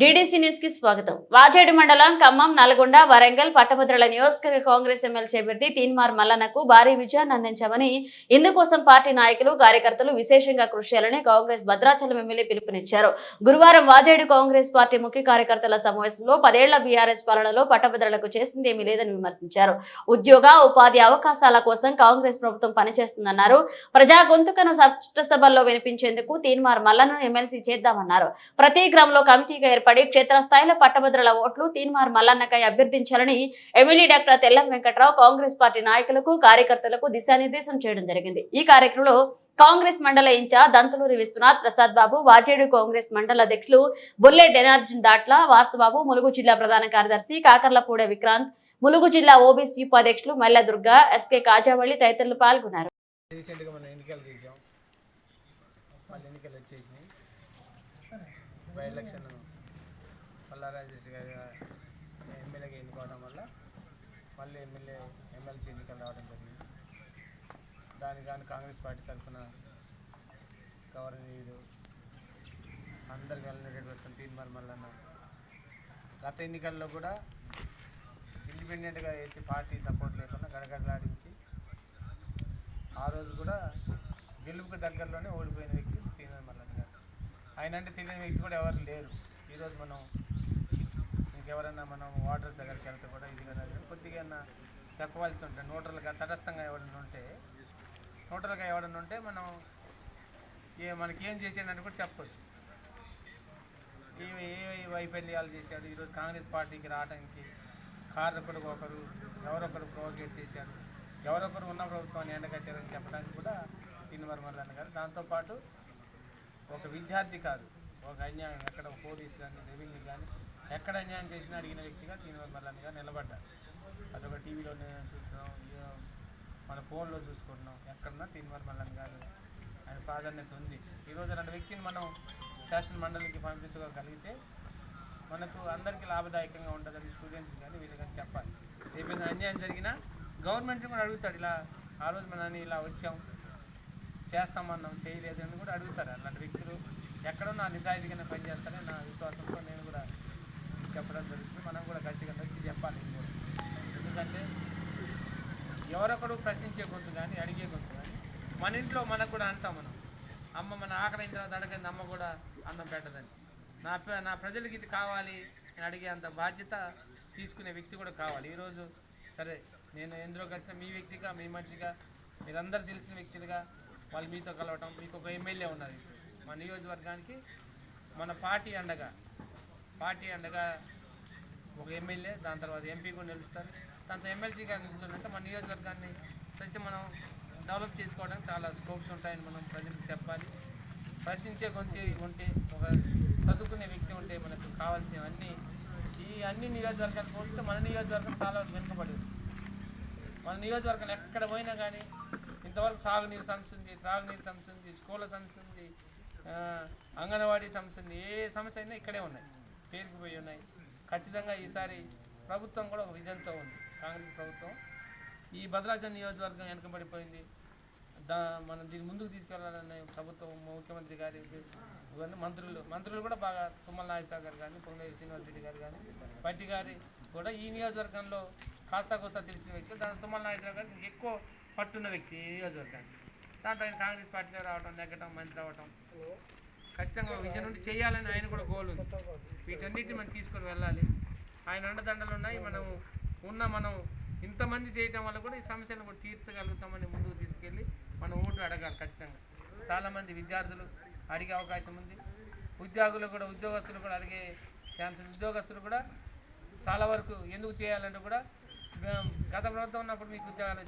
DDC న్యూస్కి స్వాగతం. వాచేడు మండలం ఖమ్మం నల్గొండ వరంగల్ పట్టభద్రుల నియోజకవర్గ కాంగ్రెస్ ఎమ్మెల్సీ అభ్యర్థి తీన్మార్ మల్లన్నకు భారీ విజయాన్ని అందించామని ఇందుకోసం పార్టీ నాయకులు కార్యకర్తలు విశేషంగా కృషి చేయాలని కాంగ్రెస్ భద్రాచలం ఎమ్మెల్యే పిలుపునిచ్చారు. గురువారం వాజేడు కాంగ్రెస్ పార్టీ ముఖ్య కార్యకర్తల సమావేశంలో పదేళ్ళ బీఆర్ఎస్ పాలనలో పట్టభద్రులకు చేసిందేమీ లేదని విమర్శించారు. ఉద్యోగ ఉపాధి అవకాశాల కోసం కాంగ్రెస్ ప్రభుత్వం పనిచేస్తుందన్నారు. ప్రజా గొంతుకను చట్టసభల్లో వినిపించేందుకు తీన్మార్ మల్లన్ను ఎమ్మెల్సీ చేద్దామన్నారు. ప్రతి గ్రామంలో కమిటీగా ఏర్పడి క్షేత్రస్థాయిలో పట్టభద్రుల ఓట్లు తీన్మార్ మల్లన్నకై అభ్యర్థించాలని MLA doctor Tellam Venkatrao Congress party నాయకులకు కార్యకర్తలకు దిశానిర్దేశం చేయడం జరిగింది. ఈ కార్యక్రమంలో కాంగ్రెస్ మండల ఇన్ఛార్జ్ దంతలూరి విశ్వనాథ్ ప్రసాద్ బాబు వాజేడు కాంగ్రెస్ మండల అధ్యక్షులు బుల్లె డెనార్జన్ దాట్ల వాసుబాబు ములుగు జిల్లా ప్రధాన కార్యదర్శి కాకర్లపూడ విక్రాంత్ ములుగు జిల్లా ఓబీసీ ఉపాధ్యక్షులు మల్ల దుర్గా ఎస్కే కాజావళి తదితరులు పాల్గొన్నారు. ఎన్నికలు వచ్చేసినాయి. బై ఎలక్షన్ పల్లారాజు రెడ్డి గారి ఎమ్మెల్యేగా ఎన్నుకోవడం వల్ల మళ్ళీ ఎమ్మెల్యే ఎమ్మెల్సీ ఎన్నికలు రావడం జరిగింది. దానికి కానీ కాంగ్రెస్ పార్టీ తరఫున గవర్నీయులు అందరికి వెళ్ళినటువంటి తీర్మార్ మల్లన్న గత ఎన్నికల్లో కూడా ఇండిపెండెంట్గా వేసి పార్టీ సపోర్ట్ లేకుండా గడగడలాడించి ఆ రోజు కూడా గెలుపుకు దగ్గరలోనే ఓడిపోయిన వ్యక్తి తీర్మార్ మల్లన్న గారు. ఆయన అంటే తెలియని వ్యక్తి కూడా ఎవరు లేరు. ఈరోజు మనం ఎవరైనా మనం వాటర్స్ దగ్గరికి వెళ్తే కూడా ఇది కదా. కొద్దిగా చెప్పవలసి ఉంటే నోటర్లుగా తటస్థంగా ఎవడన్నా ఉంటే నోటర్లుగా ఎవడన్నా ఉంటే మనం ఏ మనకి ఏం చేసాడని కూడా చెప్పచ్చు. ఏమి ఏ వైఫల్యాలు చేశాడు ఈరోజు కాంగ్రెస్ పార్టీకి రావడానికి కారకుడు ఒకరు ఎవరొకరు ప్రోవోకేట్ చేశారు. ఎవరొకరు ఉన్న ప్రభుత్వాన్ని ఎండగట్టారని చెప్పడానికి కూడా తీన్మర్ మల్లన్న గారు. దాంతోపాటు ఒక విద్యార్థి కాదు ఒక అన్యాయం. ఎక్కడ పోలీస్ కానీ రెవెన్యూ కానీ ఎక్కడ అన్యాయం చేసినా అడిగిన వ్యక్తిగా తీన్మర్ మల్లన్న గారు నిలబడ్డారు. అదొక టీవీలోనే చూస్తున్నాం మన ఫోన్లో చూసుకుంటున్నాం. ఎక్కడన్నా తీన్మర్ మల్లన్న గారు ఆయన ప్రాధాన్యత ఉంది. ఈరోజు రెండు వ్యక్తిని మనం శాసన మండలికి పంపించగలిగితే మనకు అందరికీ లాభదాయకంగా ఉంటుందని స్టూడెంట్స్ కానీ వీళ్ళు కానీ చెప్పాలి. ఏమైనా అన్యాయం జరిగినా గవర్నమెంట్ కూడా అడుగుతాడు ఇలా ఆ రోజు మనం ఇలా వచ్చాం చేస్తామన్నాం చేయలేదు అని కూడా అడుగుతారు. అలాంటి వ్యక్తులు ఎక్కడో నా నిజాయితీగానే పనిచేస్తారని నా విశ్వాసంతో నేను కూడా చెప్పడం జరుగుతుంది. మనం కూడా గట్టిగా నొక్కి చెప్పాలి కూడా ఎందుకంటే ఎవరొకడు ప్రశ్నించే గొంతు కానీ అడిగే గొంతు కానీ మన ఇంట్లో మనకు కూడా అంటాం మనం. అమ్మ మన ఆకలి తర్వాత అడగండి అమ్మ కూడా అన్నం పెట్టదని. నా నా ప్రజలకి ఇది కావాలి అని అడిగే అంత బాధ్యత తీసుకునే వ్యక్తి కూడా కావాలి. ఈరోజు సరే నేను ఎందులో కలిసిన మీ వ్యక్తిగా మీ మనిషిగా మీరందరూ తెలిసిన వ్యక్తులుగా వాళ్ళు మీతో కలవటం మీకు ఒక ఎమ్మెల్యే ఉన్నది. మన నియోజకవర్గానికి మన పార్టీ అండగా పార్టీ అండగా ఒక ఎమ్మెల్యే దాని తర్వాత ఎంపీ కూడా నిలుస్తారు. దాంతో ఎమ్మెల్సీగా నిలుస్తుందంటే మన నియోజకవర్గాన్ని తెలిసి మనం డెవలప్ చేసుకోవడానికి చాలా స్కోప్స్ ఉంటాయని మనం ప్రజలకు చెప్పాలి. ప్రశ్నించే గొంతు ఉంటే ఒక చదువుకునే వ్యక్తి ఉంటే మనకు కావాల్సినవన్నీ ఈ అన్ని నియోజకవర్గాలు పోలిస్తే మన నియోజకవర్గం చాలా వెనుకబడి మన నియోజకవర్గం ఎక్కడ పోయినా కానీ ఇంతవరకు సాగునీరు సమస్య ఉంది త్రాగునీరు సమస్య ఉంది స్కూళ్ళ సమస్య ఉంది అంగన్వాడీ సమస్య ఉంది ఏ సమస్య అయినా ఇక్కడే ఉన్నాయి. పేరుకుపోయి ఉన్నాయి. ఖచ్చితంగా ఈసారి ప్రభుత్వం కూడా ఒక విజన్తో ఉంది. కాంగ్రెస్ ప్రభుత్వం. ఈ భద్రాచలం నియోజకవర్గం వెనకబడిపోయింది. దా మనం దీన్ని ముందుకు తీసుకెళ్ళాలని ప్రభుత్వం ముఖ్యమంత్రి గారి ఇవన్నీ మంత్రులు మంత్రులు కూడా బాగా తుమ్మల నాగేశ్వర గారు కానీ పొంగేరు శ్రీనివాస్ రెడ్డి గారు కానీ పట్టి గారి కూడా ఈ నియోజకవర్గంలో కాస్తా కోస్తా తెలిసిన వ్యక్తి దాని తుమ్మల నాగేశ్వర గారికి ఎక్కువ పట్టున్న వ్యక్తి ఈ నియోజకవర్గానికి. దాంట్లో ఆయన కాంగ్రెస్ పార్టీలో రావడం నెగ్గటం మంత్రి అవ్వటం. ఖచ్చితంగా ఒక విజన్ నుండి చేయాలని ఆయన కూడా గోల్ ఉంది. వీటన్నిటిని మనం తీసుకొని వెళ్ళాలి. ఆయన అండదండలు ఉన్నాయి. మనం ఉన్న మనం ఇంతమంది చేయటం వల్ల కూడా ఈ సమస్యలను కూడా తీర్చగలుగుతామని ముందుకు తీసుకెళ్ళి మనం ఓటు అడగాలి ఖచ్చితంగా. చాలామంది విద్యార్థులు అడిగే అవకాశం ఉంది. ఉద్యోగులు కూడా ఉద్యోగస్తులు కూడా అడిగే ఛాన్స్ ఉద్యోగస్తులు కూడా చాలా వరకు ఎందుకు చేయాలంటే కూడా గత ప్రభుత్వం ఉన్నప్పుడు మీకు ఉద్యోగాలు